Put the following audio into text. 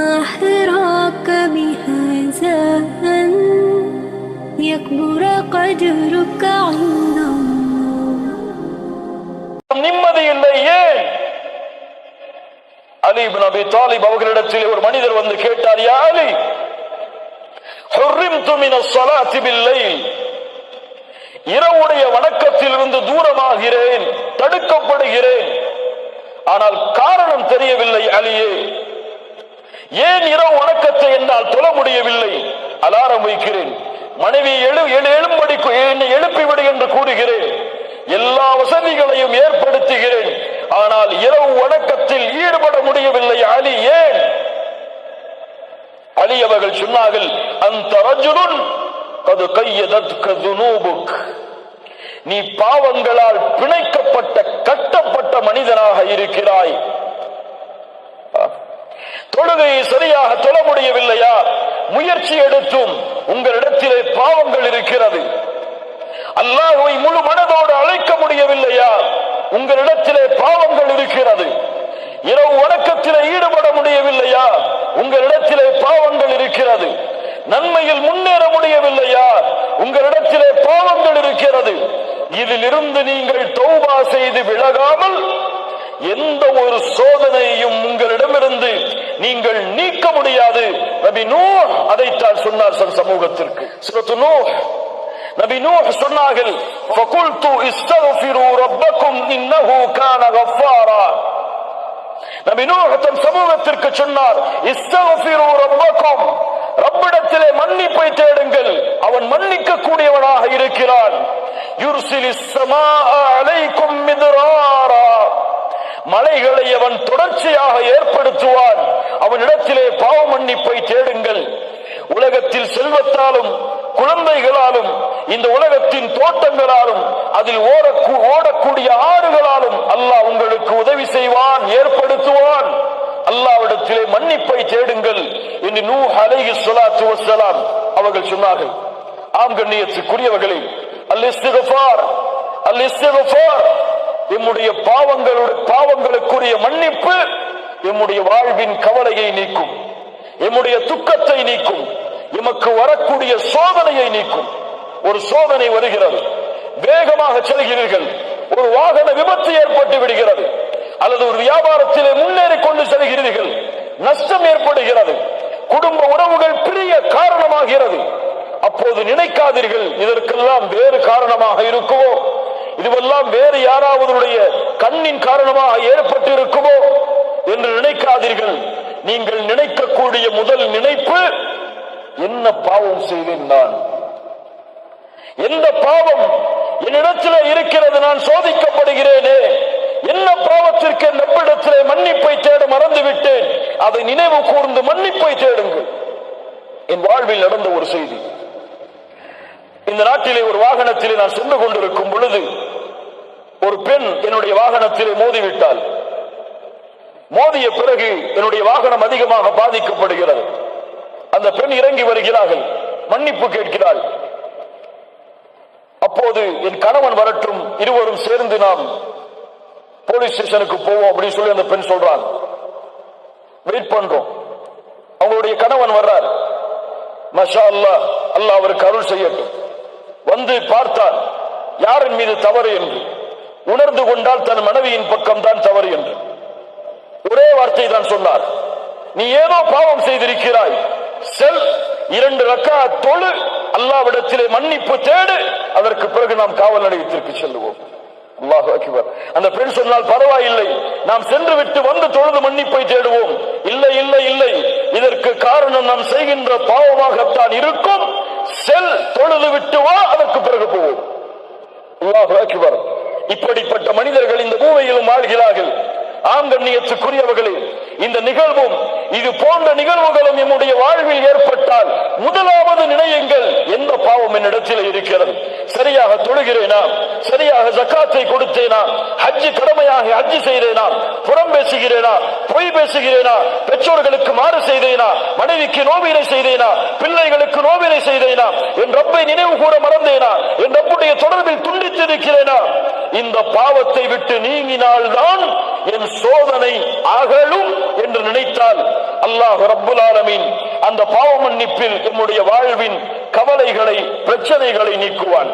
ما حراك بهذا أن يكبر قدرك عند الله நிம்மதி இல்லை ஏன் அலி இப்னு அபி தாலிப் அவர்களிடத்தில் ஒரு மனிதர் வந்து கேட்டார் யா அலி ஹுர்ரிம்து மின ஸலாத்தி பில்லைல் இரவுடைய வணக்கத்திலிருந்து தூரமாகிறேன் தடுக்கப்படுகிறேன் ஆனால் காரணம் தெரியவில்லை அலியே ஏன் இரவு வணக்கத்தை என்னால் தொழ முடியவில்லை? அலாரம் வைக்கிறேன். மனைவி எழு எழும்படி என்னை எழுப்பிவிடு என்று கூறுகிறேன். எல்லா வசதிகளையும் ஏற்படுத்துகிறேன். ஆனால் இரவு வணக்கத்தில் ஈடுபட முடியவில்லை அலி ஏன்? அலி அவர்கள் சொன்னார்கள் அந்த ரஜுலுன் அது கையதற்குனூபுக் நீ பாவங்களால் பிணைக்கப்பட்ட கட்டப்பட்ட மனிதனாக இருக்கிறாய். தொழுகையை சரியாக தொழ முடியவில்லையா முயற்சி எடுத்தும் உங்களிடத்திலே பாவங்கள் இருக்கிறது. அல்லாஹுவை முழு மனதோடு அழைக்க முடியவில்லையா? உங்களிடத்திலே பாவங்கள் இருக்கிறது. இரவு வணக்கத்திலே ஈடுபட முடியவில்லையா? உங்களிடத்திலே பாவங்கள் இருக்கிறது. நன்மையில் முன்னேற முடியவில்லையா? உங்களிடத்திலே பாவங்கள் இருக்கிறது. இதிலிருந்து நீங்கள் தௌபா செய்து விலகாமல் எந்த ஒரு சோதனையும் உங்களிடமிருந்து நீங்கள் நீக்க முடியாது. நபி நூ அதைத்தான் சொன்னார் சர் சமூகத்திற்கு. சிலத்து நூ நபி நூ சொன்னார்கள் ஃபகுல்து இஸ்தக்ஃபிரு ரப்பக்கும் இன்னஹு கான கஃபாரா நபி நூ சமூகத்திற்கு சொன்னார் இஸ்தக்ஃபிரு ரப்பக்கும். ரப்பிடத்திலே மன்னிப்பை தேடுங்கள். அவன் மன்னிக்க கூடியவனாக இருக்கிறான். யுர்சிலிஸ் சமா அலைக்கும் மிதராரா. மலைகளை அவன் தொடர்ச்சியாக ஏற்படுத்துவான். அவனிடத்திலே பாவ மன்னிப்பை தேடுங்கள். உலகத்தில் செல்வத்தாலும் குழந்தைகளாலும் இந்த உலகத்தின் தோட்டங்களாலும் அதில் ஓடக்கூ ஓடக்கூடிய ஆறுகளாலும் அல்லாஹ் உங்களுக்கு உதவி செய்வான் ஏற்படுத்துவான். அல்லாவிடத்திலே மன்னிப்பை தேடுங்கள் என்று நூ அலைஹி ஸலாத்து வஸ்ஸலாம் அவர்கள் சொன்னார்கள். ஆம் கண்ணியத்துக்குரியவர்களே அல் இஸ்திக்ஃபார் அல் இஸ்திக்ஃபார் எம்முடைய பாவங்களுடைய பாவங்களுக்குரிய மன்னிப்பு எம்முடைய வாழ்வின் கவலையை நீக்கும். எம்முடைய துக்கத்தை நீக்கும். எமக்கு வரக்கூடிய சோதனையை நீக்கும். ஒரு சோதனை வருகிறது. வேகமாக செல்கிறீர்கள். ஒரு வாகன விபத்து ஏற்பட்டு விடுகிறது. அல்லது ஒரு வியாபாரத்திலே முன்னேறி கொண்டு செல்கிறீர்கள். நஷ்டம் ஏற்படுகிறது. குடும்ப உறவுகள் பிரிய காரணமாகிறது. அப்போது நினைக்காதீர்கள். இதற்கெல்லாம் வேறு காரணமாக இருக்குமோ இதுவெல்லாம் வேறு யாராவதுடைய கண்ணின் காரணமாக ஏற்பட்டு இருக்குமோ என்று நினைக்காதீர்கள். நீங்கள் நினைக்கக்கூடிய முதல் நினைப்பு என்ன பாவம் செய்தேன் நான்? எந்த பாவம் என்னிடத்தில் இருக்கிறது நான் சோதிக்கப்படுகிறேனே? என்ன பாவத்திற்கு நம்மிடத்திலே மன்னிப்பை தேட மறந்து விட்டேன் அதை நினைவு கூர்ந்து மன்னிப்பை தேடுங்கள். என் வாழ்வில் நடந்த ஒரு செய்தி. இந்த நாட்டிலே ஒரு வாகனத்திலே நான் சென்று கொண்டிருக்கும் பொழுது பெண் என்னுடைய வாகனத்தில் மோதிவிட்டாள் மோதிய பிறகு என்னுடைய வாகனம் அதிகமாக பாதிக்கப்படுகிறது. அந்த பெண் இறங்கி வருகிறார்கள் மன்னிப்பு கேட்கிறாள். அப்போது என் கணவன் வரட்டும் இருவரும் சேர்ந்து நாம் போலீஸ் ஸ்டேஷனுக்கு போவோம் அப்படின்னு சொல்லி அந்த பெண் சொல்றாங்க வெயிட் பண்றோம். அவங்களுடைய கணவன் வர்றார். மஷா அல்லாஹ் அல்லாஹ் அவருக்கு அருள் செய்யட்டும். வந்து பார்த்தார் யாரின் மீது தவறு என்று உணர்ந்து கொண்டால் தன் மனைவியின் பக்கம் தான் தவறு என்று. ஒரே வார்த்தை தான் சொன்னார். நீ ஏதோ பாவம் செய்திருக்கிறாய். செல் இரண்டு ரக்கா தொழு. அல்லாவிடத்திலே மன்னிப்பு தேடு. அதற்கு பிறகு நாம் காவல் நிலையத்திற்கு செல்லுவோம். அந்த பெண் சொன்னால் பரவாயில்லை. நாம் சென்று விட்டு வந்து தொழுது மன்னிப்பை தேடுவோம். இல்லை இல்லை இல்லை. இதற்கு காரணம் நாம் செய்கின்ற பாவமாகத்தான் இருக்கும். செல் தொழுது விட்டு வா அதற்கு பிறகு போவோம். அல்லாஹ் அக்பர். இப்படிப்பட்ட மனிதர்கள் இந்த பூமியிலும் வாழ்கிறார்கள். ஆங்கண்ணியத்துக்குரியவர்களே இந்த நிகழ்வும் இது போன்ற நிகழ்வுகளும் என்னுடைய வாழ்வில் ஏற்பட்டால் முதலாவது நினையுங்கள் எந்த பாவம் என்னிடத்தில் இருக்கிறது? சரியாக தொழுகிறேனா? சரியாக ஜக்காத்தை கொடுத்தேனா? ஹஜ்ஜு கடமையாக ஹஜ்ஜு செய்தேனா? புறம் பேசுகிறேனா? பொய் பேசுகிறேனா? பெற்றோர்களுக்கு மாறு செய்தேனா? மனைவிக்கு நோவினை செய்தேனா? பிள்ளைகளுக்கு நோவினை செய்தேனா? என் ரப்பை நினைவு கூட மறந்தேனா? என் ரப்புடைய தொடர்பில் துண்டித்திருக்கிறேனா? இந்த பாவத்தை விட்டு நீங்கினால்தான் என் சோதனை அகலும் என்று நினைத்தால் அல்லாஹ் ரப்புல் ஆலமின் அந்த பாவ மன்னிப்பில் என்னுடைய வாழ்வின் கவலைகளை பிரச்சனைகளை நீக்குவான்.